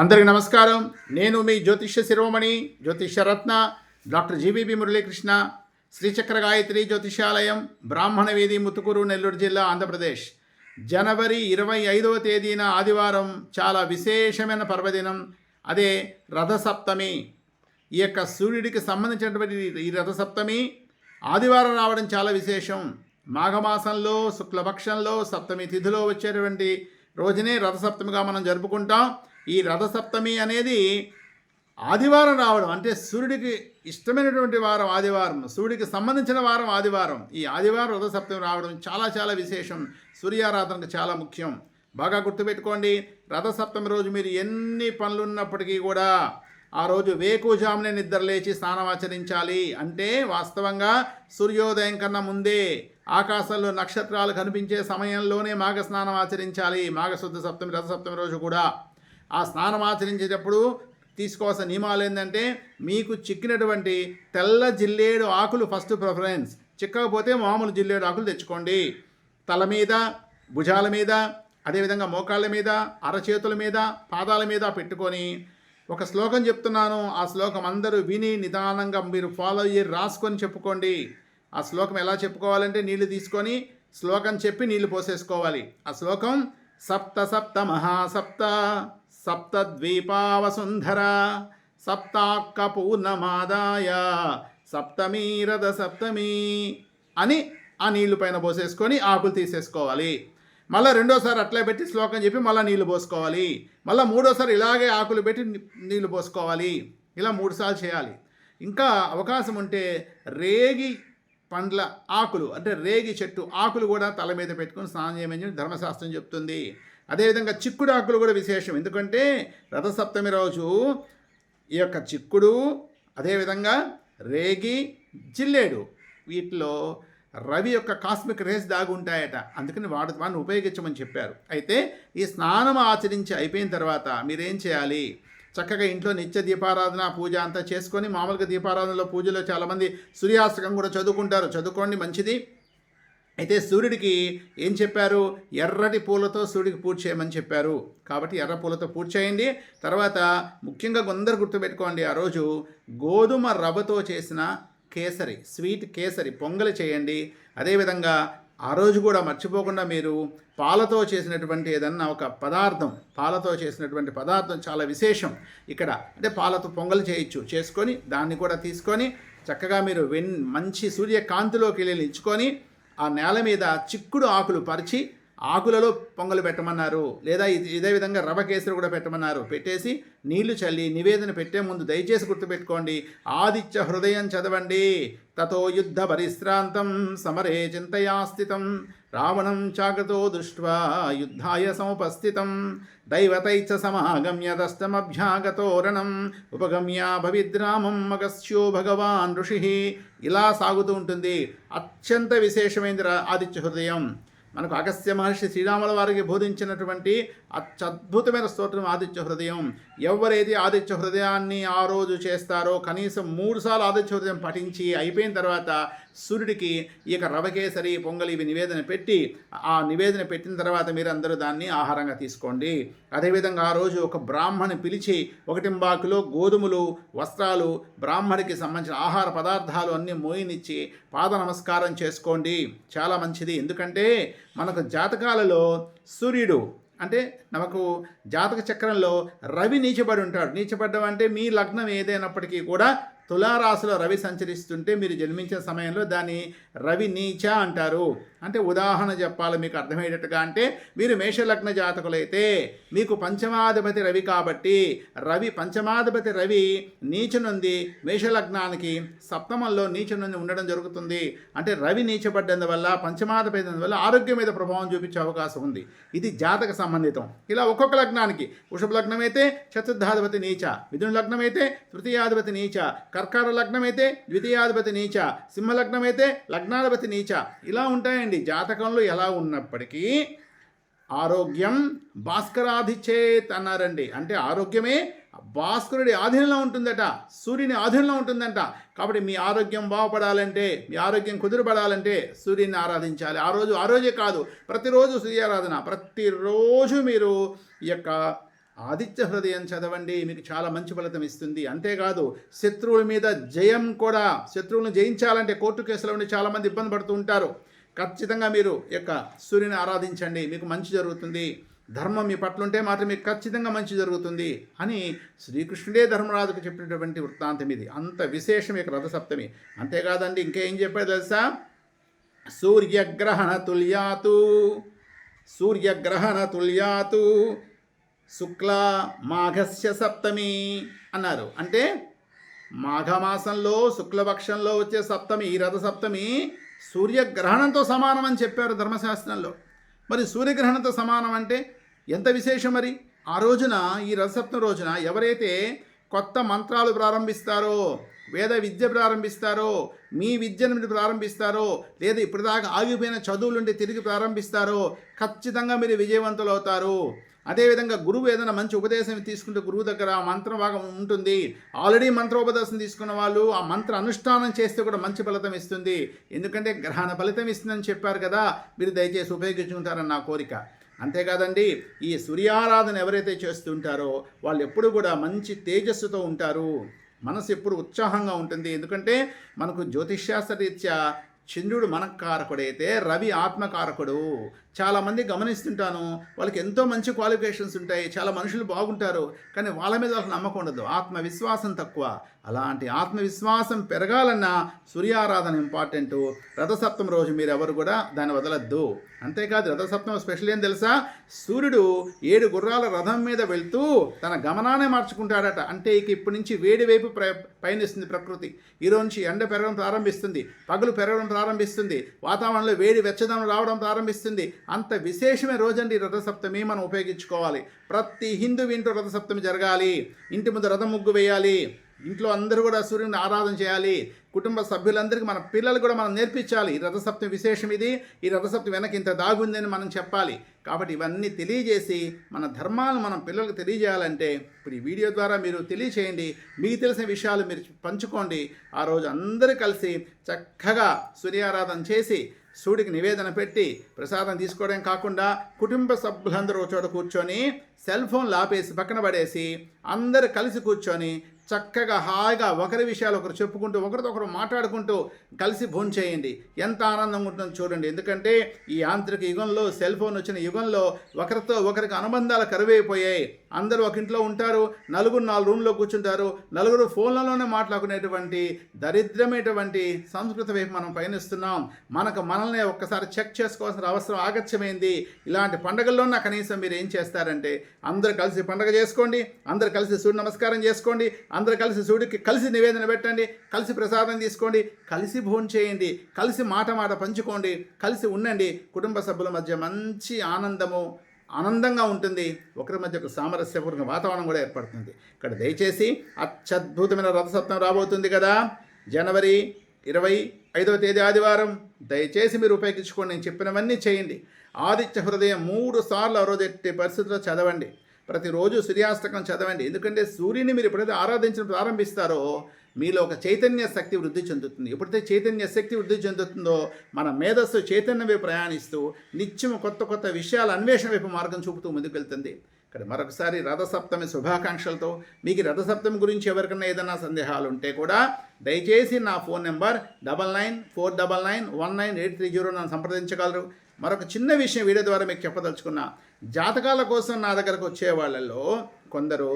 అందరికి నమస్కారం. నేను మీ జ్యోతిష్య శిరోమణి జ్యోతిష్య రత్న డాక్టర్ జీబీబీ మురళీకృష్ణ. శ్రీచక్ర గాయత్రి జ్యోతిషాలయం బ్రాహ్మణ వీధి ముత్తుకూరు నెల్లూరు జిల్లా ఆంధ్రప్రదేశ్. జనవరి ఇరవై ఐదవ తేదీన ఆదివారం చాలా విశేషమైన పర్వదినం. అదే రథసప్తమి. ఈ యొక్క సూర్యుడికి సంబంధించినటువంటి ఈ రథసప్తమి ఆదివారం రావడం చాలా విశేషం. మాఘమాసంలో శుక్లపక్షంలో సప్తమి తిథిలో వచ్చేటువంటి రోజునే రథసప్తమిగా మనం జరుపుకుంటాం. ఈ రథసప్తమి అనేది ఆదివారం రావడం అంటే సూర్యుడికి ఇష్టమైనటువంటి వారం ఆదివారం సూర్యుడికి సంబంధించిన వారం ఆదివారం. ఈ ఆదివారం రథసప్తమి రావడం చాలా చాలా విశేషం. సూర్యారాధనకు చాలా ముఖ్యం. బాగా గుర్తుపెట్టుకోండి రథసప్తమి రోజు మీరు ఎన్ని పనులు ఉన్నప్పటికీ కూడా ఆ రోజు వేకుజామునే నిద్ర లేచి స్నానం ఆచరించాలి. అంటే వాస్తవంగా సూర్యోదయం కన్నా ముందే ఆకాశంలో నక్షత్రాలు కనిపించే సమయంలోనే మాఘ స్నానం ఆచరించాలి. మాఘశుద్ధ సప్తమి రథసప్తమి రోజు కూడా. ఆ స్నానం ఆచరించేటప్పుడు తీసుకోవాల్సిన నియమాలు ఏంటంటే మీకు చిక్కినటువంటి తెల్ల జిల్లేడు ఆకులు ఫస్ట్ ప్రిఫరెన్స్. చిక్కకపోతే మామూలు జిల్లేడు ఆకులు తెచ్చుకోండి. తల మీద భుజాల మీద అదేవిధంగా మోకాళ్ళ మీద అరచేతుల మీద పాదాల మీద పెట్టుకొని ఒక శ్లోకం చెప్తున్నాను. ఆ శ్లోకం అందరూ విని నిదానంగా మీరు ఫాలో అయ్యి రాసుకొని చెప్పుకోండి. ఆ శ్లోకం ఎలా చెప్పుకోవాలంటే నీళ్ళు తీసుకొని శ్లోకం చెప్పి నీళ్ళు పోసేసుకోవాలి. ఆ శ్లోకం సప్త సప్త మహాసప్త. సప్త సప్తాక్కపూర్ణమాదాయ సప్తమీ రథ సప్తమీ అని ఆ నీళ్ళు పైన పోసేసుకొని ఆకులు తీసేసుకోవాలి. మళ్ళీ రెండోసారి అట్లే పెట్టి శ్లోకం చెప్పి మళ్ళీ నీళ్ళు పోసుకోవాలి. మళ్ళీ మూడోసారి ఇలాగే ఆకులు పెట్టి నీళ్ళు పోసుకోవాలి. ఇలా మూడుసార్లు చేయాలి. ఇంకా అవకాశం ఉంటే రేగి పండ్ల ఆకులు అంటే రేగి చెట్టు ఆకులు కూడా తల మీద పెట్టుకొని స్నానం చేయమని ధర్మశాస్త్రం చెప్తుంది. అదేవిధంగా చిక్కుడు ఆకులు కూడా విశేషం. ఎందుకంటే రథసప్తమి రోజు ఈ యొక్క చిక్కుడు అదేవిధంగా రేగి జిల్లేడు వీటిలో రవి యొక్క కాస్మిక్ రేస్ దాగి ఉంటాయట. అందుకని వాడు వాడిని ఉపయోగించమని చెప్పారు. అయితే ఈ స్నానం ఆచరించి అయిపోయిన తర్వాత మీరేం చేయాలి? చక్కగా ఇంట్లో నిత్య దీపారాధన పూజ అంతా చేసుకొని మామూలుగా దీపారాధనలో పూజలో చాలామంది సూర్యాస్తకం కూడా చదువుకుంటారు. చదువుకోండి మంచిది. అయితే సూర్యుడికి ఏం చెప్పారు? ఎర్రటి పూలతో సూర్యుడికి పూజ చేయమని చెప్పారు. కాబట్టి ఎర్ర పూలతో పూజ చేయండి. తర్వాత ముఖ్యంగా కొందరు గుర్తుపెట్టుకోండి ఆ రోజు గోధుమ రవ్వతో చేసిన కేసరి స్వీట్ కేసరి పొంగలి చేయండి. అదేవిధంగా ఆ రోజు కూడా మర్చిపోకుండా మీరు పాలతో చేసినటువంటి ఏదన్నా ఒక పదార్థం పాలతో చేసినటువంటి పదార్థం చాలా విశేషం. ఇక్కడ అంటే పాలతో పొంగలి చేయొచ్చు. చేసుకొని దాన్ని కూడా తీసుకొని చక్కగా మీరు వెన్ మంచి సూర్యకాంతిలోకి వెళ్ళి నిల్చుకొని ఆ నేల మీద చిక్కుడు ఆకులు పరిచి ఆకులలో పొంగలు పెట్టమన్నారు. లేదా ఇదే విధంగా రవ కేసరి కూడా పెట్టమన్నారు. పెట్టేసి నీళ్ళు చల్లి నివేదన పెట్టే ముందు దయచేసి గుర్తుపెట్టుకోండి. ఆదిత్య హృదయం చదవండి. తతో యుద్ధ పరిశ్రాంతం సమరే చింతయాస్థితం. రావణం చాగతో దృష్ట్వా యుద్ధాయ సముపస్థితం. దైవతైచ సమాగమ్య దష్టమభ్యాగతోరణం ఉపగమ్య భవిద్రామం మగస్యో భగవాన్ ఋషి. ఇలా సాగుతూ ఉంటుంది. అత్యంత విశేషమైనది రా- ఆదిత్య హృదయం. మనకు అగస్త్య మహర్షి శ్రీరాముల వారికి బోధించినటువంటి అత్యద్భుతమైన స్తోత్రం ఆదిత్య హృదయం. ఎవరైతే ఆదిత్య హృదయాన్ని ఆ రోజు చేస్తారో కనీసం మూడుసార్లు ఆదిత్య హృదయం పఠించి అయిపోయిన తర్వాత సూర్యుడికి ఈ యొక్క రవకేసరి పొంగలి ఇవి నివేదన పెట్టి ఆ నివేదన పెట్టిన తర్వాత మీరందరూ దాన్ని ఆహారంగా తీసుకోండి. అదేవిధంగా ఆ రోజు ఒక బ్రాహ్మణి పిలిచి ఒకటింబాకులో గోధుమలు వస్త్రాలు బ్రాహ్మణికి సంబంధించిన ఆహార పదార్థాలు అన్నీ మోయినిచ్చి పాద నమస్కారం చేసుకోండి. చాలా మంచిది. ఎందుకంటే మనకు జాతకాలలో సూర్యుడు అంటే మనకు జాతక చక్రంలో రవి నీచబడి ఉంటాడు. నీచబడ్డం అంటే మీ లగ్నం ఏదైనప్పటికీ కూడా తులారాశిలో రవి సంచరిస్తుంటే మీరు జన్మించిన సమయంలో దాన్ని రవి నీచ అంటారు. అంటే ఉదాహరణ చెప్పాలి మీకు అర్థమయ్యేటట్టుగా అంటే మీరు మేషలగ్న జాతకులైతే మీకు పంచమాధిపతి రవి కాబట్టి రవి పంచమాధిపతి రవి నీచనుంది మేషలగ్నానికి సప్తమంలో నీచనుంది ఉండడం జరుగుతుంది. అంటే రవి నీచబడ్డందువల్ల పంచమాధిపతి వల్ల ఆరోగ్యం మీద ప్రభావం చూపించే అవకాశం ఉంది. ఇది జాతక సంబంధితం. ఇలా ఒక్కొక్క లగ్నానికి వృషభ లగ్నం అయితే చతుర్థాధిపతి నీచ మిథున లగ్నం అయితే తృతీయాధిపతి నీచ కర్కార లగ్నమైతే ద్వితీయాధిపతి నీచ సింహ లగ్నాధిపతి నీచ. ఇలా ఉంటాయండి. జాతకంలో ఎలా ఉన్నప్పటికీ ఆరోగ్యం భాస్కరాధిచేత్ అన్నారండి అంటే ఆరోగ్యమే భాస్కరుడి ఆధీనంలో ఉంటుందట సూర్యుని ఆధీనంలో ఉంటుందంట. కాబట్టి మీ ఆరోగ్యం బాగుపడాలంటే మీ ఆరోగ్యం కుదురుపడాలంటే సూర్యుని ఆరాధించాలి. ఆ రోజు ఆ రోజే కాదు. ప్రతిరోజు సూర్యారాధన. ప్రతిరోజు మీరు ఈ యొక్క ఆదిత్య హృదయం చదవండి మీకు చాలా మంచి ఫలితం ఇస్తుంది. అంతేకాదు శత్రువుల మీద జయం కూడా శత్రువులను జయించాలంటే కోర్టు కేసులో ఉండి చాలామంది ఇబ్బంది పడుతూ ఉంటారు. ఖచ్చితంగా మీరు యొక్క సూర్యుని ఆరాధించండి మీకు మంచి జరుగుతుంది. ధర్మం మీ పట్ల ఉంటే మాత్రం మీకు ఖచ్చితంగా మంచి జరుగుతుంది అని శ్రీకృష్ణుడే ధర్మరాజుకు చెప్పినటువంటి వృత్తాంతం ఇది. అంత విశేషం ఇక రథసప్తమి. అంతేకాదండి ఇంకేం చెప్పాడు తెలుసా? సూర్యగ్రహణ తుల్యాతు సూర్యగ్రహణ తుల్యాతు శుక్ల మాఘస్య సప్తమి అన్నారు. అంటే మాఘమాసంలో శుక్లపక్షంలో వచ్చే సప్తమి ఈ రథ సప్తమి సూర్యగ్రహణంతో సమానం అని చెప్పారు ధర్మశాస్త్రంలో. మరి సూర్యగ్రహణంతో సమానం అంటే ఎంత విశేషం మరి? ఆ రోజున ఈ రథసప్తమి రోజున ఎవరైతే కొత్త మంత్రాలు ప్రారంభిస్తారో వేద విద్య ప్రారంభిస్తారో మీ విద్యను మీరు ప్రారంభిస్తారో లేదా ఇప్పటిదాకా ఆగిపోయిన చదువులుండి తిరిగి ప్రారంభిస్తారో ఖచ్చితంగా మీరు విజయవంతులు అవుతారు అదేవిధంగా గురువు ఏదైనా మంచి ఉపదేశం తీసుకుంటే గురువు దగ్గర ఆ మంత్ర భాగం ఉంటుంది. ఆల్రెడీ మంత్రోపదేశం తీసుకున్న వాళ్ళు ఆ మంత్ర అనుష్ఠానం చేస్తే కూడా మంచి ఫలితం ఇస్తుంది. ఎందుకంటే గ్రహణ ఫలితం ఇస్తుందని చెప్పారు కదా మీరు దయచేసి ఉపయోగించుకుంటారని నా కోరిక. అంతేకాదండి ఈ సూర్యారాధన ఎవరైతే చేస్తుంటారో వాళ్ళు ఎప్పుడు కూడా మంచి తేజస్సుతో ఉంటారు. మనసు ఎప్పుడు ఉత్సాహంగా ఉంటుంది. ఎందుకంటే మనకు జ్యోతిష్శాస్త్ర రీత్యా చంద్రుడు మనకారకుడైతే రవి ఆత్మకారకుడు. చాలామంది గమనిస్తుంటాను. వాళ్ళకి ఎంతో మంచి క్వాలిఫికేషన్స్ ఉంటాయి. చాలా మనుషులు బాగుంటారు. కానీ వాళ్ళ మీద వాళ్ళకి నమ్మకం ఉండదు. ఆత్మవిశ్వాసం తక్కువ. అలాంటి ఆత్మవిశ్వాసం పెరగాలన్నా సూర్యారాధన ఇంపార్టెంట్ రథసప్తమి రోజు మీరు ఎవరు కూడా దాన్ని వదలద్దు. అంతేకాదు రథసప్తమి స్పెషల్ ఏం తెలుసా? సూర్యుడు ఏడు గుర్రాల రథం మీద వెళ్తూ తన గమనాన్ని మార్చుకుంటాడట. అంటే ఇక ఇప్పటి నుంచి వేడి వైపు ప్ర పయనిస్తుంది ప్రకృతి. ఈరోజు నుంచి ఎండ పెరగడం ప్రారంభిస్తుంది. పగలు పెరగడం ప్రారంభిస్తుంది. వాతావరణంలో వేడి వెచ్చదనం రావడం ప్రారంభిస్తుంది. అంత విశేషమే రోజండి రథసప్తమి మనం ఉపయోగించుకోవాలి. ప్రతి హిందూ ఇంట్లో రథసప్తమి జరగాలి. ఇంటి ముందు రథం ముగ్గు వేయాలి. ఇంట్లో అందరూ కూడా సూర్యుని ఆరాధన చేయాలి. కుటుంబ సభ్యులందరికీ మన పిల్లలు కూడా మనం నేర్పించాలి. ఈ రథసప్తమి విశేషం ఇది. ఈ రథసప్తమి వెనక ఇంత దాగుందని మనం చెప్పాలి. కాబట్టి ఇవన్నీ తెలియజేసి మన ధర్మాలను మనం పిల్లలకు తెలియజేయాలంటే ఇప్పుడు ఈ వీడియో ద్వారా మీరు తెలియచేయండి. మీకు తెలిసిన విషయాలు మీరు పంచుకోండి. ఆ రోజు అందరూ కలిసి చక్కగా సూర్యారాధన చేసి సూర్యుడికి నివేదన పెట్టి ప్రసాదం తీసుకోవడం కాకుండా కుటుంబ సభ్యులందరూ చోట కూర్చొని సెల్ ఫోన్ లాపేసి పక్కన పడేసి అందరూ కలిసి కూర్చొని చక్కగా హాయిగా ఒకరి విషయాలు ఒకరు చెప్పుకుంటూ ఒకరితో ఒకరు మాట్లాడుకుంటూ కలిసి భోంచేయండి ఎంత ఆనందంగా ఉంటుందో చూడండి. ఎందుకంటే ఈ యాంత్రిక యుగంలో సెల్ ఫోన్ వచ్చిన యుగంలో ఒకరితో ఒకరికి అనుబంధాలు కరువైపోయాయి. అందరూ ఒక ఇంట్లో ఉంటారు నలుగురు నాలుగు రూమ్లో కూర్చుంటారు నలుగురు ఫోన్లలోనే మాట్లాడుకునేటువంటి దరిద్రమైనటువంటి సంస్కృతి వైపు మనం పయనిస్తున్నాం. మనకు మనల్ని ఒక్కసారి చెక్ చేసుకోవాల్సిన అవసరం ఆగత్యమైంది. ఇలాంటి పండగల్లోనే కనీసం మీరు ఏం చేస్తారంటే అందరూ కలిసి పండగ చేసుకోండి అందరూ కలిసి సూర్య నమస్కారం చేసుకోండి అందరు కలిసి శివుడికి కలిసి నివేదన పెట్టండి కలిసి ప్రసాదం తీసుకోండి కలిసి భోజనం చేయండి కలిసి మాట మాట పంచుకోండి కలిసి ఉండండి. కుటుంబ సభ్యుల మధ్య మంచి ఆనందము ఆనందంగా ఉంటుంది. ఒకరి మధ్య ఒక సామరస్యపూర్ణ వాతావరణం కూడా ఏర్పడుతుంది. ఇక్కడ దయచేసి అత్యద్భుతమైన రథసప్తం రాబోతుంది కదా. జనవరి ఇరవై ఐదవ తేదీ ఆదివారం. దయచేసి మీరు ఉపయోగించుకోండి. నేను చెప్పినవన్నీ చేయండి. ఆదిత్య హృదయం మూడు సార్లు ఆ రోజు ఎట్టి పరిస్థితుల్లో చదవండి. ప్రతిరోజు సూర్యాస్తకం చదవండి. ఎందుకంటే సూర్యుని మీరు ఎప్పుడైతే ఆరాధించడం ప్రారంభిస్తారో మీలో ఒక చైతన్య శక్తి వృద్ధి చెందుతుంది. ఎప్పుడైతే చైతన్య శక్తి వృద్ధి చెందుతుందో మన మేధస్సు చైతన్యమే వైపు ప్రయాణిస్తూ నిత్యం కొత్త కొత్త విషయాల అన్వేషణ వైపు మార్గం చూపుతూ ముందుకెళ్తుంది. ఇక్కడ మరొకసారి రథసప్తమి శుభాకాంక్షలతో మీకు రథసప్తమి గురించి ఎవరికైనా ఏదైనా సందేహాలు ఉంటే కూడా దయచేసి నా phone number double nine four double nine one nine eight three zero నన్ను సంప్రదించగలరు. మరొక చిన్న విషయం వీడియో ద్వారా మీకు చెప్పదలుచుకున్నా జాతకాల కోసం నా దగ్గరకు వచ్చే వాళ్ళల్లో కొందరు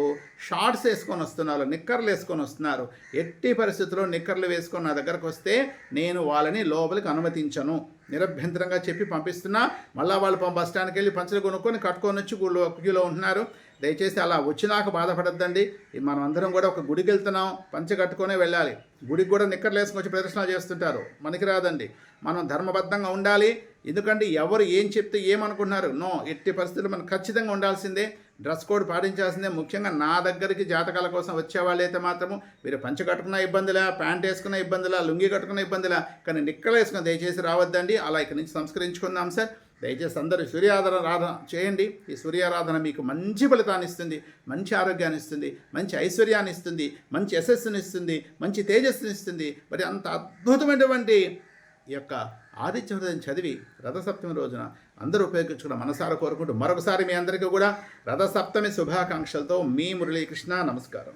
షార్ట్స్ వేసుకొని వస్తున్నారు నిక్కర్లు వేసుకొని వస్తున్నారు. ఎట్టి పరిస్థితుల్లో నిక్కర్లు వేసుకొని నా దగ్గరకు వస్తే నేను వాళ్ళని లోపలికి అనుమతించను. నిరభ్యంతరంగా చెప్పి పంపిస్తున్నా. మళ్ళీ వాళ్ళు బస్ స్టాండ్కి వెళ్ళి పంచలు కొనుక్కొని కట్టుకొని వచ్చి గుళ్ళు క్యూలో ఉంటున్నారు. దయచేసి అలా వచ్చినాక బాధపడద్దండి. మనం అందరం కూడా ఒక గుడికి వెళ్తున్నాం పంచ కట్టుకునే వెళ్ళాలి. గుడికి కూడా నిక్కర్లు వేసుకొని వచ్చి ప్రదర్శన చేస్తుంటారు. మనకి రాదండి. మనం ధర్మబద్ధంగా ఉండాలి. ఎందుకంటే ఎవరు ఏం చెప్తే ఏమనుకుంటున్నారు? నో ఎట్టి పరిస్థితులు మనం ఖచ్చితంగా ఉండాల్సిందే. డ్రెస్ కోడ్ పాటించాల్సిందే. ముఖ్యంగా నా దగ్గరికి జాతకాల కోసం వచ్చేవాళ్ళు అయితే మాత్రము మీరు పంచ కట్టుకున్న ఇబ్బందిలా ప్యాంట్ వేసుకున్న ఇబ్బందిలా లుంగి కట్టుకున్న ఇబ్బందిలా కానీ నిక్కలు వేసుకుని దయచేసి రావద్దండి. అలా ఇక్కడి నుంచి సంస్కరించుకుందాం సార్. దయచేసి అందరూ సూర్యారాధన చేయండి. ఈ సూర్యారాధన మీకు మంచి ఫలితాన్ని ఇస్తుంది మంచి ఆరోగ్యాన్ని ఇస్తుంది మంచి ఐశ్వర్యాన్ని ఇస్తుంది మంచి యశస్సుని ఇస్తుంది మంచి తేజస్సుని ఇస్తుంది. మరి అంత అద్భుతమైనటువంటి ఈ యొక్క ఆదిత్య హృదయం చదివి రథసప్తమి రోజున అందరూ ఉపయోగించుకున్న మనసారా కోరుకుంటూ మరొకసారి మీ అందరికీ కూడా రథసప్తమి శుభాకాంక్షలతో మీ మురళీకృష్ణ నమస్కారం.